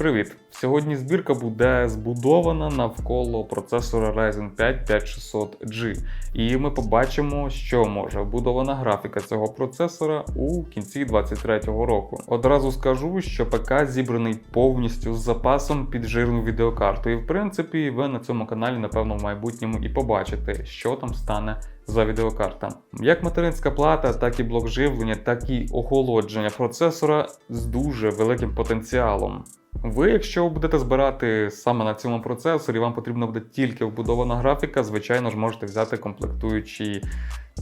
Привіт! Сьогодні збірка буде збудована навколо процесора Ryzen 5 5600G, і ми побачимо, що може вбудована графіка цього процесора у кінці 2023 року. Одразу скажу, що ПК зібраний повністю з запасом під жирну відеокарту, і в принципі ви на цьому каналі, напевно, в майбутньому і побачите, що там стане за відеокарта. Як материнська плата, так і блок живлення, так і охолодження процесора з дуже великим потенціалом. Ви, якщо будете збирати саме на цьому процесорі, вам потрібна буде тільки вбудована графіка, звичайно ж можете взяти комплектуючі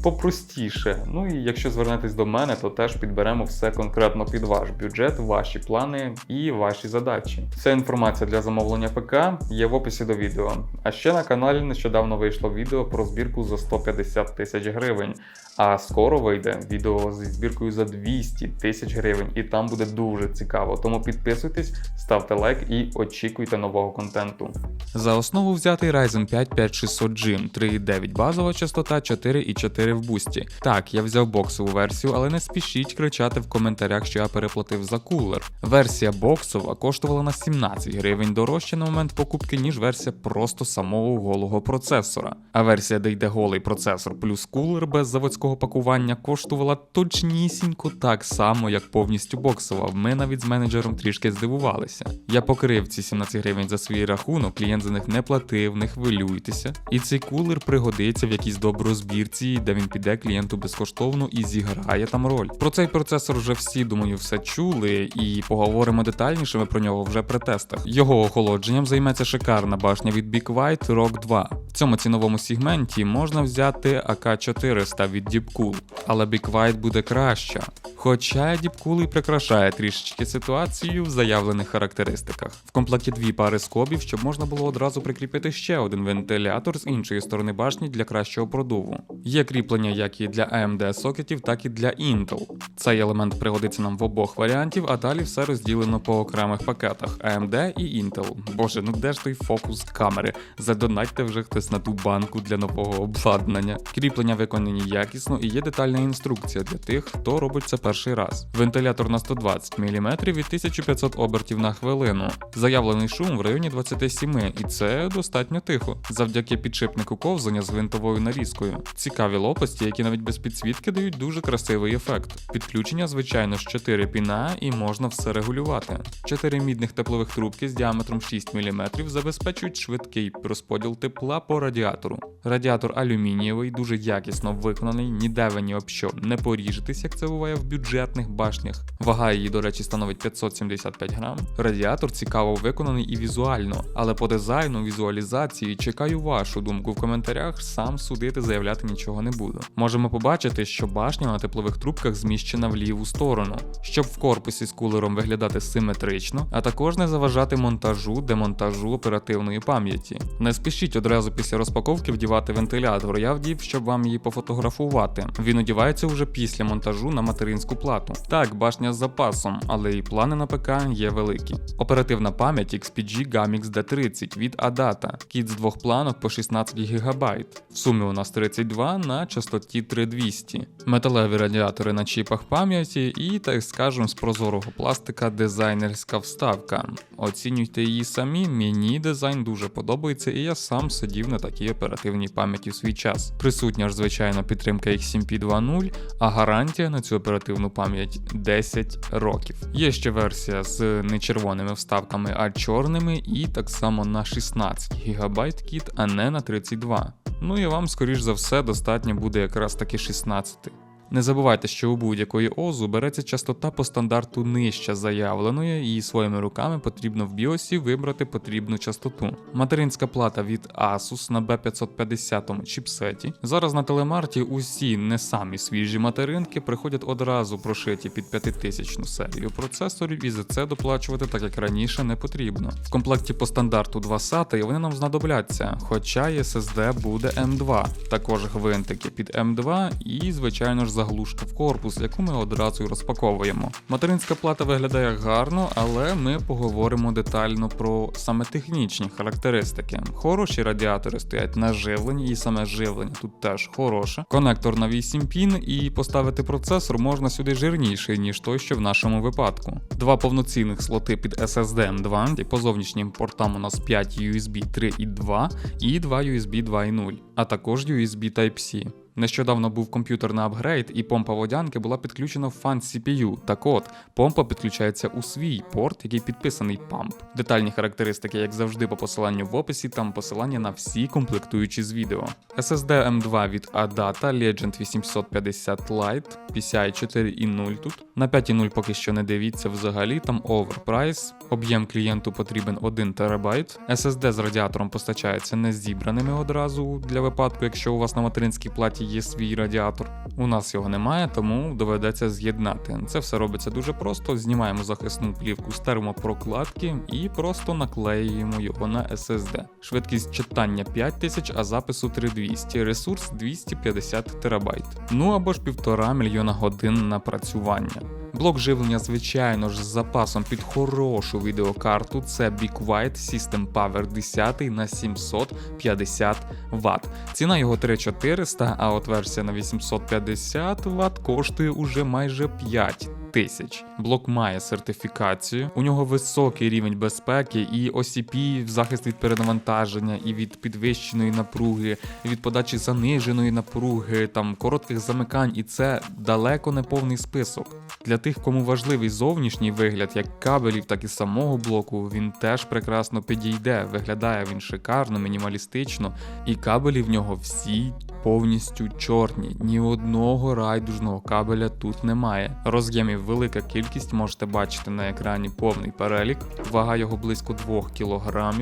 попростіше. Ну і якщо звернетесь до мене, то теж підберемо все конкретно під ваш бюджет, ваші плани і ваші задачі. Вся інформація для замовлення ПК є в описі до відео. А ще на каналі нещодавно вийшло відео про збірку за 150 тисяч гривень. А скоро вийде відео зі збіркою за 200 тисяч гривень, і там буде дуже цікаво. Тому підписуйтесь, ставте лайк і очікуйте нового контенту. За основу взятий Ryzen 5 5600G, 3,9 базова частота, 4,4 в бусті. Так, я взяв боксову версію, але не спішіть кричати в коментарях, що я переплатив за кулер. Версія боксова коштувала на 17 гривень дорожче на момент покупки, ніж версія просто самого голого процесора. А версія, де йде голий процесор плюс кулер без заводського пакування, коштувала точнісінько так само, як повністю боксова. Ми навіть з менеджером трішки здивувалися. Я покрив ці 17 гривень за свій рахунок, клієнт за них не платив, не хвилюйтеся. І цей кулер пригодиться в якійсь доброзбірці, де він піде клієнту безкоштовно і зіграє там роль. Про цей процесор вже всі, думаю, все чули, і поговоримо детальніше ми про нього вже при тестах. Його охолодженням займеться шикарна башня від Big White Rock 2. Цьому ціновому сегменті можна взяти АК400 від Deepcool, але White буде краща. Хоча Deepcool і прикрашає трішечки ситуацію в заявлених характеристиках. В комплекті дві пари скобів, щоб можна було одразу прикріпити ще один вентилятор з іншої сторони башні для кращого продуву. Є кріплення як і для AMD сокетів, так і для Intel. Цей елемент пригодиться нам в обох варіантів, а далі все розділено по окремих пакетах AMD і Intel. Боже, ну де ж той фокус камери? Задонатьте вже хтось на ту банку для нового обладнання. Кріплення виконані якісно і є детальна інструкція для тих, хто робить це перший раз. Вентилятор на 120 мм і 1500 обертів на хвилину. Заявлений шум в районі 27, і це достатньо тихо. Завдяки підшипнику ковзання з гвинтовою нарізкою. Цікаві лопасті, які навіть без підсвітки дають дуже красивий ефект. Підключення, звичайно, ж 4 піна і можна все регулювати. 4 мідних теплових трубки з діаметром 6 мм забезпечують швидкий розподіл тепла по радіатору. Радіатор алюмінієвий, дуже якісно виконаний, ніде ви ні об що не поріжетесь, як це буває в бюджетних башнях. Вага її, до речі, становить 575 грам. Радіатор цікаво виконаний і візуально, але по дизайну, візуалізації чекаю вашу думку в коментарях, сам судити заявляти нічого не буду. Можемо побачити, що башня на теплових трубках зміщена в ліву сторону, щоб в корпусі з кулером виглядати симетрично, а також не заважати монтажу, демонтажу оперативної пам'яті. Не спішіть одразу після розпаковки вдівати вентилятор. Я вдів, щоб вам її пофотографувати. Він одівається вже після монтажу на материнську плату. Так, башня з запасом, але і плани на ПК є великі. Оперативна пам'ять XPG Gamix D30 від ADATA, кіт з двох планок по 16 ГБ. В сумі у нас 32 на частоті 3200. Металеві радіатори на чіпах пам'яті і, так скажем, з прозорого пластика дизайнерська вставка. Оцінюйте її самі, мені дизайн дуже подобається, і я сам сидів на такій оперативній пам'яті в свій час. Присутня ж, звичайно, підтримка XMP 2.0, а гарантія на цю оперативну пам'ять 10 років. Є ще версія з не червоними вставками, а чорними, і так само на 16 ГБ кіт, а не на 32. Ну і вам, скоріш за все, достатньо буде якраз таки 16. Не забувайте, що у будь-якої ОЗУ береться частота по стандарту нижче заявленої, і своїми руками потрібно в біосі вибрати потрібну частоту. Материнська плата від Asus на B550 чіпсеті. Зараз на телемарті усі не самі свіжі материнки приходять одразу прошиті під 5000 серію процесорів, і за це доплачувати так як раніше не потрібно. В комплекті по стандарту 2 SATA вони нам знадобляться, хоча SSD буде M2, також гвинтики під M2 і, звичайно ж, заглушка в корпус, яку ми одразу й розпаковуємо. Материнська плата виглядає гарно, але ми поговоримо детально про саме технічні характеристики. Хороші радіатори стоять на живленні, і саме живлення тут теж хороше. Конектор на 8 пін, і поставити процесор можна сюди жирніший, ніж той, що в нашому випадку. Два повноцінних слоти під SSD M2, і по зовнішнім портам у нас 5 USB 3.2 і 2 USB 2.0, а також USB Type-C. Нещодавно був комп'ютерний апгрейд, і помпа водянки була підключена в фан CPU. Так от, помпа підключається у свій порт, який підписаний памп. Детальні характеристики, як завжди, по посиланню в описі, там посилання на всі комплектуючі з відео. SSD M2 від ADATA Legend 850 Lite, PCI 4.0 тут. На 5.0 поки що не дивіться взагалі, там оверпрайс. Об'єм клієнту потрібен 1 ТБ. SSD з радіатором постачається не зібраними одразу для випадку, якщо у вас на материнській платі є свій радіатор. У нас його немає, тому доведеться з'єднати. Це все робиться дуже просто. Знімаємо захисну плівку з термопрокладки і просто наклеюємо його на SSD. Швидкість читання 5000, а запису 3200, ресурс 250 ТБ. Ну або ж півтора мільйона годин напрацювання. Блок живлення, звичайно ж, з запасом під хорошу відеокарту. Це Big White System Power 10 на 750 Вт. Ціна його 3400, а от версія на 850 Вт коштує уже майже 5 тисяч. Блок має сертифікацію, у нього високий рівень безпеки і OCP в захист від перенавантаження, і від підвищеної напруги, і від подачі заниженої напруги, там коротких замикань, і це далеко не повний список. Для тих, кому важливий зовнішній вигляд, як кабелів, так і самого блоку, він теж прекрасно підійде. Виглядає він шикарно, мінімалістично, і кабелі в нього всі повністю чорні. Ні одного райдужного кабеля тут немає. Роз'ємів велика кількість, можете бачити на екрані повний перелік. Вага його близько 2 кг.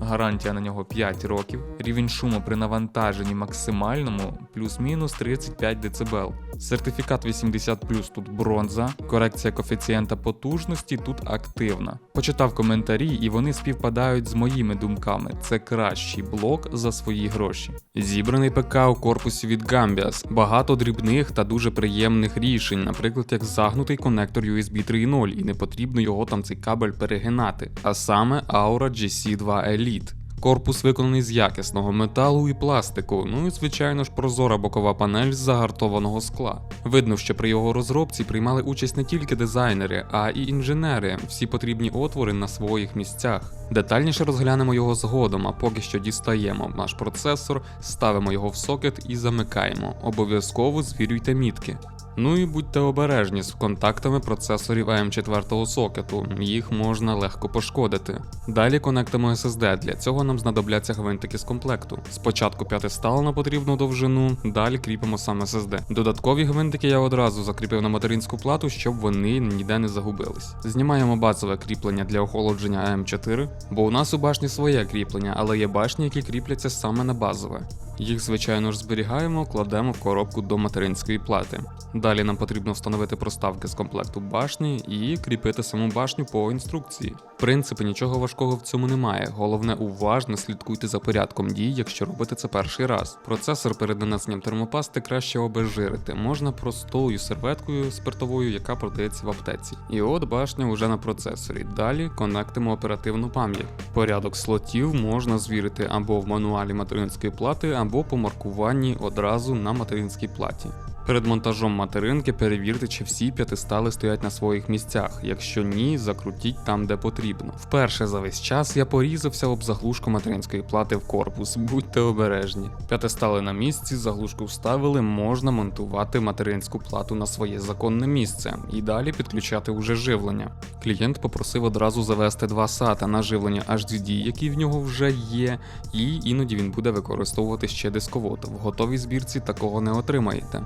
Гарантія на нього 5 років. Рівень шуму при навантаженні максимальному плюс-мінус 35 дБ. Сертифікат 80 тут бронза. Корекція коефіцієнта потужності тут активна. Почитав коментарі, і вони співпадають з моїми думками. Це кращий блок за свої гроші. Зібраний ПК у корпусі від Gambias. Багато дрібних та дуже приємних рішень, наприклад, як загнутий конектор USB 3.0, і не потрібно його там цей кабель перегинати. А саме Aura GC2 Elite. Корпус виконаний з якісного металу і пластику, ну і звичайно ж прозора бокова панель з загартованого скла. Видно, що при його розробці приймали участь не тільки дизайнери, а й інженери, всі потрібні отвори на своїх місцях. Детальніше розглянемо його згодом, а поки що дістаємо наш процесор, ставимо його в сокет і замикаємо. Обов'язково звірюйте мітки. Ну і будьте обережні з контактами процесорів AM4 сокету, їх можна легко пошкодити. Далі конектимо SSD, для цього нам знадобляться гвинтики з комплекту. Спочатку п'ятистал на потрібну довжину, далі кріпимо сам SSD. Додаткові гвинтики я одразу закріпив на материнську плату, щоб вони ніде не загубились. Знімаємо базове кріплення для охолодження AM4, бо у нас у башні своє кріплення, але є башні, які кріпляться саме на базове. Їх, звичайно ж, зберігаємо, кладемо в коробку до материнської плати. Далі нам потрібно встановити проставки з комплекту башні і кріпити саму башню по інструкції. В принципі, нічого важкого в цьому немає. Головне, уважно слідкуйте за порядком дій, якщо робите це перший раз. Процесор перед нанесенням термопасти краще обезжирити. Можна простою серветкою спиртовою, яка продається в аптеці. І от башня вже на процесорі. Далі конектимо оперативну пам'ять. Порядок слотів можна звірити або в мануалі материнської плати, або по маркуванні одразу на материнській платі. Перед монтажом материнки перевірте, чи всі п'ятистали стоять на своїх місцях. Якщо ні, закрутіть там, де потрібно. Вперше за весь час я порізався об заглушку материнської плати в корпус. Будьте обережні. П'ятистали на місці, заглушку вставили, можна монтувати материнську плату на своє законне місце і далі підключати уже живлення. Клієнт попросив одразу завести два SATA на живлення HDD, які в нього вже є, і іноді він буде використовувати ще дисковод. В готовій збірці такого не отримаєте.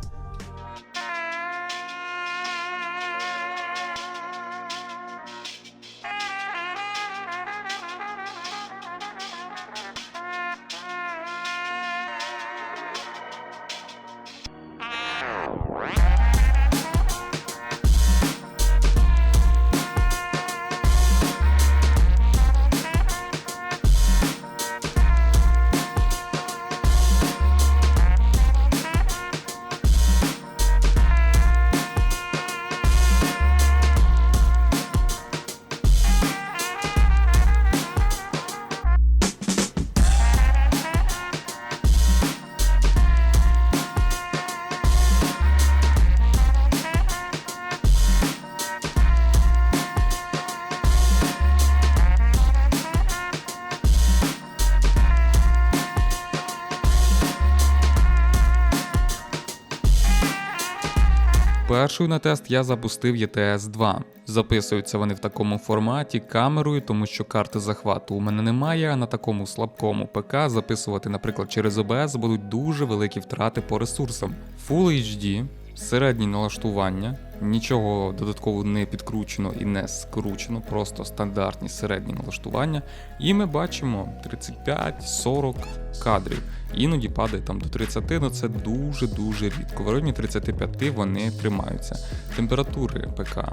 Першою на тест я запустив ETS 2. Записуються вони в такому форматі камерою, тому що карти захвату у мене немає, а на такому слабкому ПК записувати, наприклад, через OBS будуть дуже великі втрати по ресурсам. Full HD, середні налаштування, нічого додатково не підкручено і не скручено, просто стандартні середні налаштування. І ми бачимо 35-40 кадрів. Іноді падає там до 30, але це дуже-дуже рідко. В районі 35 вони тримаються. Температури ПК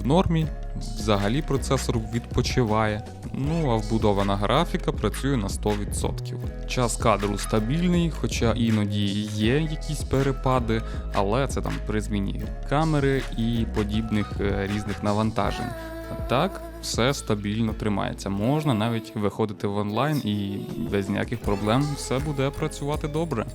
в нормі, взагалі процесор відпочиває. Ну а вбудована графіка працює на 100%. Час кадру стабільний, хоча іноді є якісь перепади, але це там при зміні камери і подібних е, різних навантажень. Так, все стабільно тримається. Можна навіть виходити в онлайн і без ніяких проблем все буде працювати добре.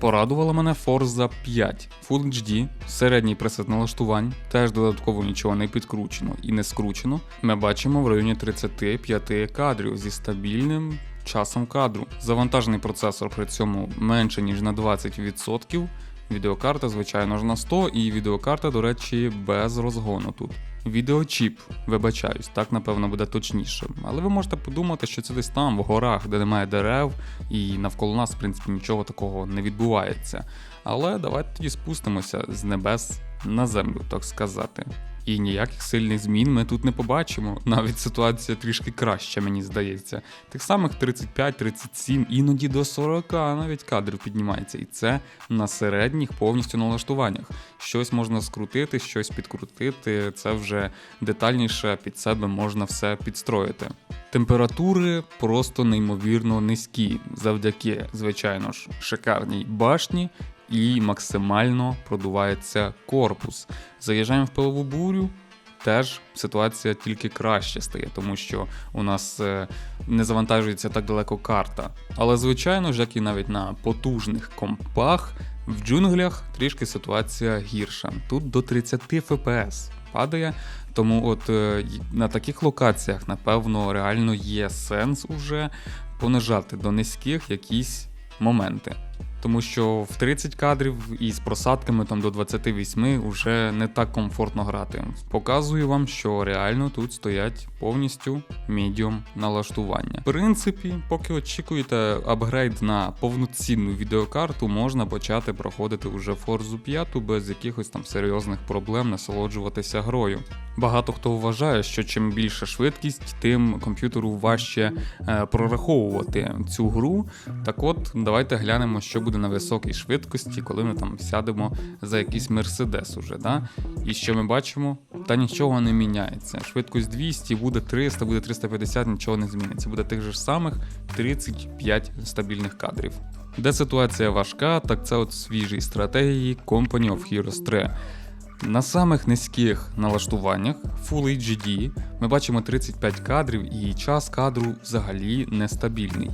Порадувала мене Forza 5 Full HD, середній пресет налаштувань, теж додатково нічого не підкручено і не скручено. Ми бачимо в районі 35 кадрів зі стабільним часом кадру. Завантажений процесор при цьому менше ніж на 20%. Відеокарта, звичайно ж, на 100, і відеокарта, до речі, без розгону тут. Відеочіп, вибачаюсь, так напевно буде точніше. Але ви можете подумати, що це десь там, в горах, де немає дерев, і навколо нас, в принципі, нічого такого не відбувається. Але давайте тоді спустимося з небес на землю, так сказати. І ніяких сильних змін ми тут не побачимо. Навіть ситуація трішки краща, мені здається. Тих самих 35-37, іноді до 40 навіть кадрів піднімається. І це на середніх повністю налаштуваннях. Щось можна скрутити, щось підкрутити. Це вже детальніше під себе можна все підстроїти. Температури просто неймовірно низькі, завдяки, звичайно ж, шикарній башні і максимально продувається корпус. Заїжджаємо в пилову бурю. Теж ситуація тільки краще стає, тому що у нас е, не завантажується так далеко карта. Але звичайно ж, як і навіть на потужних компах, в джунглях трішки ситуація гірша. Тут до 30 FPS падає. Тому от е, на таких локаціях, напевно, реально є сенс уже понижати до низьких якісь моменти. Тому що в 30 кадрів і з просадками там до 28 вже не так комфортно грати. Показую вам, що реально тут стоять повністю медіум налаштування. В принципі, поки очікуєте апгрейд на повноцінну відеокарту, можна почати проходити вже Forza 5 без якихось там серйозних проблем насолоджуватися грою. Багато хто вважає, що чим більша швидкість, тим комп'ютеру важче е, прораховувати цю гру. Так от, давайте глянемо, що буде на високій швидкості, коли ми там сядемо за якийсь Мерседес уже. Да? І що ми бачимо? Та нічого не міняється. Швидкість 200, буде 300, буде 350, нічого не зміниться. Буде тих же самих 35 стабільних кадрів. Де ситуація важка, так це от свіжі стратегії Company of Heroes 3. На самих низьких налаштуваннях Full HD ми бачимо 35 кадрів, і час кадру взагалі нестабільний.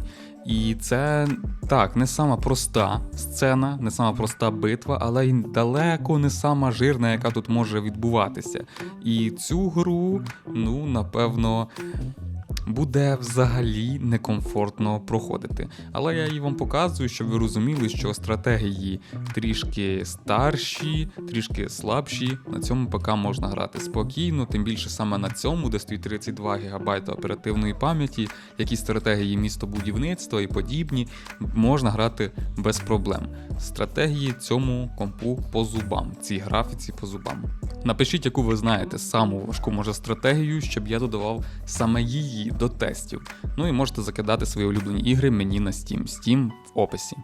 І це так, не сама проста сцена, не сама проста битва, але й далеко не сама жирна, яка тут може відбуватися. І цю гру, ну, напевно, буде взагалі некомфортно проходити. Але я її вам показую, щоб ви розуміли, що стратегії трішки старші, трішки слабші. На цьому ПК можна грати спокійно, тим більше саме на цьому, де стоїть 32 ГБ оперативної пам'яті, якісь стратегії містобудівництва і подібні, можна грати без проблем. Стратегії цьому компу по зубам, цій графіці по зубам. Напишіть, яку ви знаєте саму важку може стратегію, щоб я додавав саме її до тестів. Ну і можете закидати свої улюблені ігри мені на Steam. Steam в описі.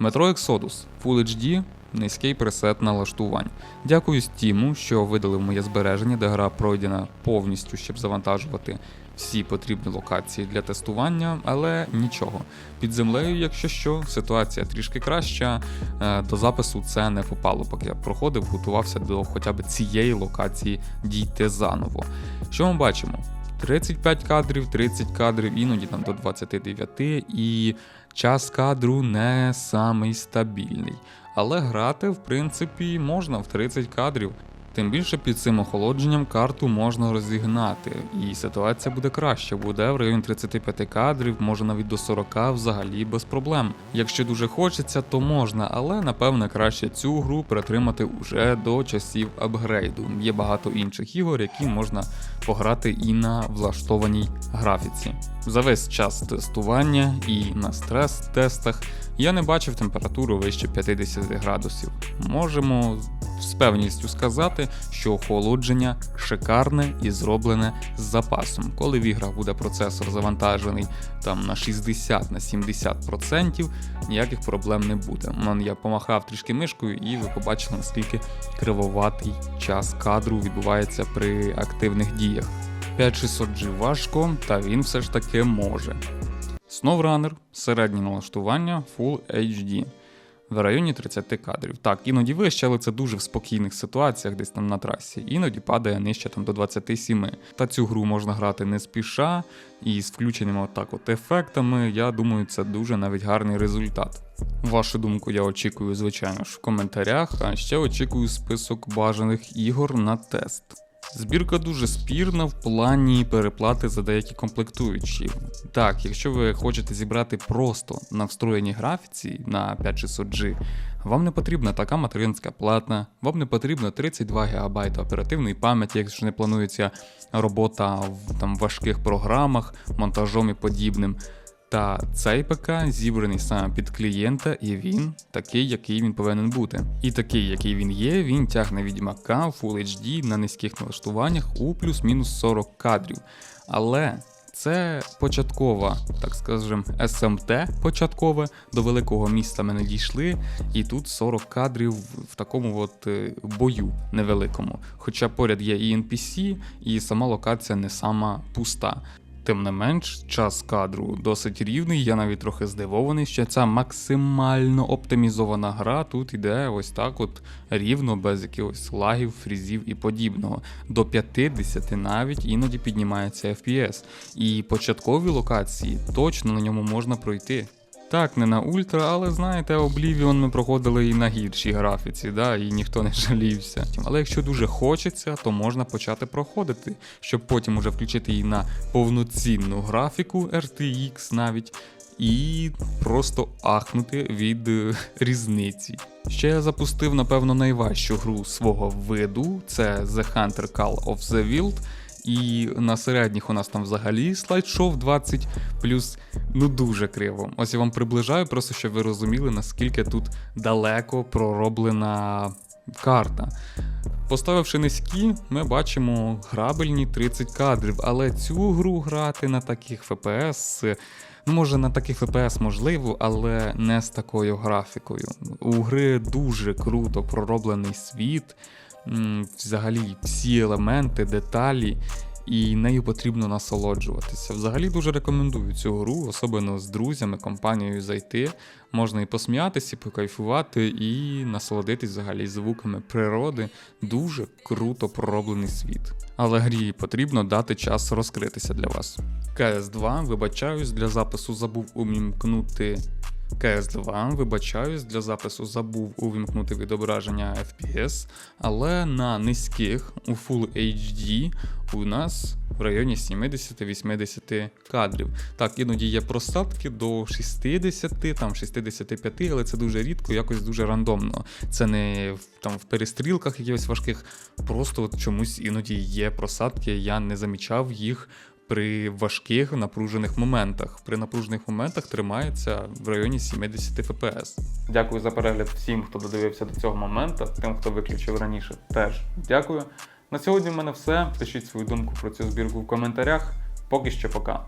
Metro Exodus Full HD, низький пресет налаштувань. Дякую Steam, що видали моє збереження, де гра пройдена повністю, щоб завантажувати всі потрібні локації для тестування, але нічого. Під землею, якщо що, ситуація трішки краща. Е, До запису це не попало, поки я проходив, готувався до хоча б цієї локації дійти заново. Що ми бачимо? 35 кадрів, 30 кадрів, іноді там до 29, і час кадру не самий стабільний. Але грати, в принципі, можна в 30 кадрів. Тим більше під цим охолодженням карту можна розігнати, і ситуація буде краще, буде в районі 35 кадрів, може навіть до 40 взагалі без проблем. Якщо дуже хочеться, то можна, але напевне краще цю гру притримати уже до часів апгрейду. Є багато інших ігор, які можна пограти і на влаштованій графіці. За весь час тестування і на стрес-тестах я не бачив температуру вище 50 градусів. Можемо з певністю сказати, що охолодження шикарне і зроблене з запасом. Коли в іграх буде процесор завантажений там на 60 на 70%, ніяких проблем не буде. Я помахав трішки мишкою, і ви побачили, наскільки кривоватий час кадру відбувається при активних діях. 5600G важко, та він все ж таки може. SnowRunner середнє налаштування Full HD в районі 30 кадрів. Так, іноді вище, але це дуже в спокійних ситуаціях, десь там на трасі. Іноді падає нижче там до 27. Та цю гру можна грати не спіша і з включеними отак от ефектами. Я думаю, це дуже навіть гарний результат. Вашу думку я очікую, звичайно ж, в коментарях, а ще очікую список бажаних ігор на тест. Збірка дуже спірна в плані переплати за деякі комплектуючі. Так, якщо ви хочете зібрати просто на встроєній графіці на 5600G, вам не потрібна така материнська плата, вам не потрібно 32 ГБ оперативної пам'яті, якщо не планується робота в там, важких програмах, монтажом і подібним. Та цей ПК зібраний саме під клієнта, і він такий, який він повинен бути. І такий, який він є, він тягне відьмака в Full HD на низьких налаштуваннях у плюс-мінус 40 кадрів. Але це початкова, так скажем, СМТ початкове. До великого міста ми не дійшли, і тут 40 кадрів в такому от е, бою невеликому. Хоча поряд є і NPC, і сама локація не сама пуста. Тим не менш, час кадру досить рівний. Я навіть трохи здивований, що ця максимально оптимізована гра тут іде ось так, от рівно, без якихось лагів, фрізів і подібного. До 50 навіть іноді піднімається FPS. І початкові локації точно на ньому можна пройти. Так, не на ультра, але знаєте, Oblivion ми проходили і на гіршій графіці, да, і ніхто не жалівся. Але якщо дуже хочеться, то можна почати проходити, щоб потім уже включити її на повноцінну графіку RTX навіть. І просто ахнути від е, різниці. Ще я запустив, напевно, найважчу гру свого виду: це The Hunter Call of the Wild. І на середніх у нас там взагалі слайдшов 20 плюс ну дуже криво. Ось я вам приближаю, просто щоб ви розуміли, наскільки тут далеко пророблена карта. Поставивши низькі, ми бачимо грабельні 30 кадрів, але цю гру грати на таких FPS. Ну, може, на таких FPS можливо, але не з такою графікою. У гри дуже круто пророблений світ, взагалі всі елементи, деталі, і нею потрібно насолоджуватися. Взагалі дуже рекомендую цю гру, особливо з друзями, компанією зайти. Можна і посміятися, і покайфувати, і насолодитись взагалі звуками природи. Дуже круто пророблений світ. Але грі потрібно дати час розкритися для вас. КС2, вибачаюсь, для запису забув умімкнути. КС2, вибачаюсь, для запису забув увімкнути відображення FPS, але на низьких у Full HD у нас в районі 70-80 кадрів. Так, іноді є просадки до 60, там 65, але це дуже рідко, якось дуже рандомно. Це не там в перестрілках якихось важких, просто от чомусь іноді є просадки, я не замічав їх при важких напружених моментах. При напружених моментах тримається в районі 70 ФПС. Дякую за перегляд всім, хто додивився до цього моменту, тим, хто виключив раніше, теж дякую. На сьогодні в мене все. Пишіть свою думку про цю збірку в коментарях. Поки що пока.